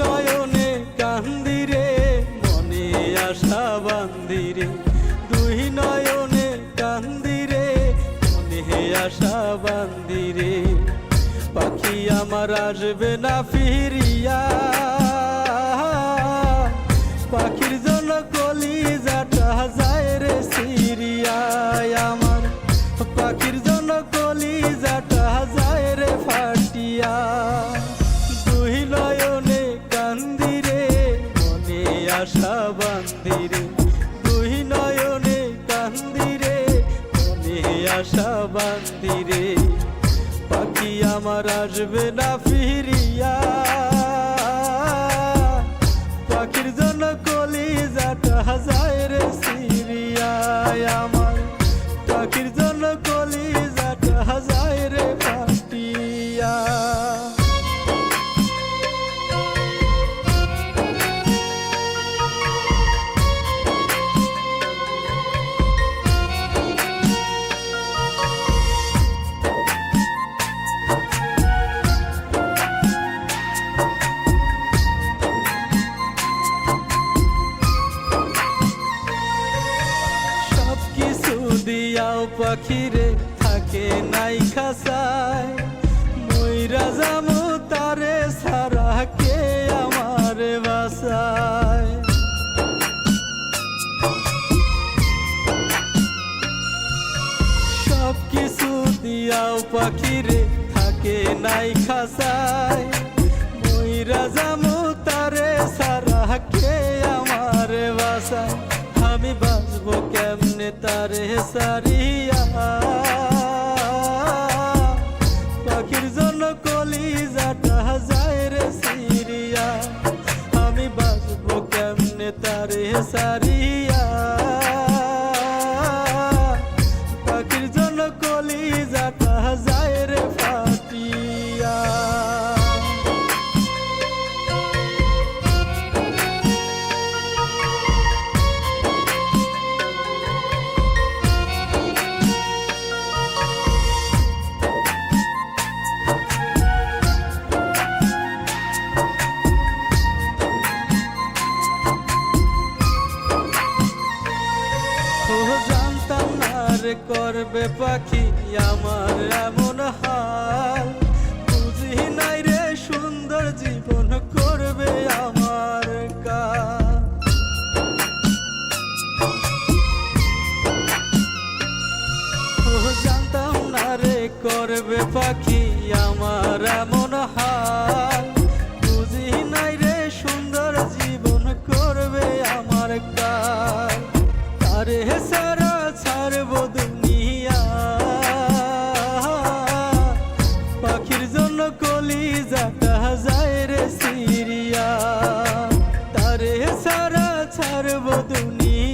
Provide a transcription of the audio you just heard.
নয়নে কান্দিরে মনে আশা বান্দিরে দুই নয়নে কান্দিরে মনে আশা বান্দিরে পাখি আমার আসবে না ফিরিয়া। পাখির জন্য কলি যাটা যায় রে আশা বান্দিরে দুই নয়নে কান্দিরে মনে আশা বান্দিরে পাখি আমার আসবে না ফিরিয়া দিয়াও পাখিরে থাকে নাই খাসায়। ময়রা জামু তারে সারা কে আমার বাসায় সব কিছু দিয়াও পাখিরে থাকে নাই খাসায়। ময়রা জামু তারে সারা কে আমার বাসায় আমি বাসবো কেমনে? তারে সারিয়া পাখির জন্য কলি যাটা যায় রে সিরিয়া। আমি বাঁচবো কেমনে তারে সারিয়া রে করবে পাখি আমার এমন হাল? বুঝি নাই রে সুন্দর জীবন করবে আমার ও জানতাম না রে করবে পাখি আমার এমন হাল। বুঝি নাই রে সুন্দর জীবন করবে আমার কাল। তারে সারা কলি যাটা যায় রে সিরিয়া। তারে সারা ছাড়ব দুনিয়া।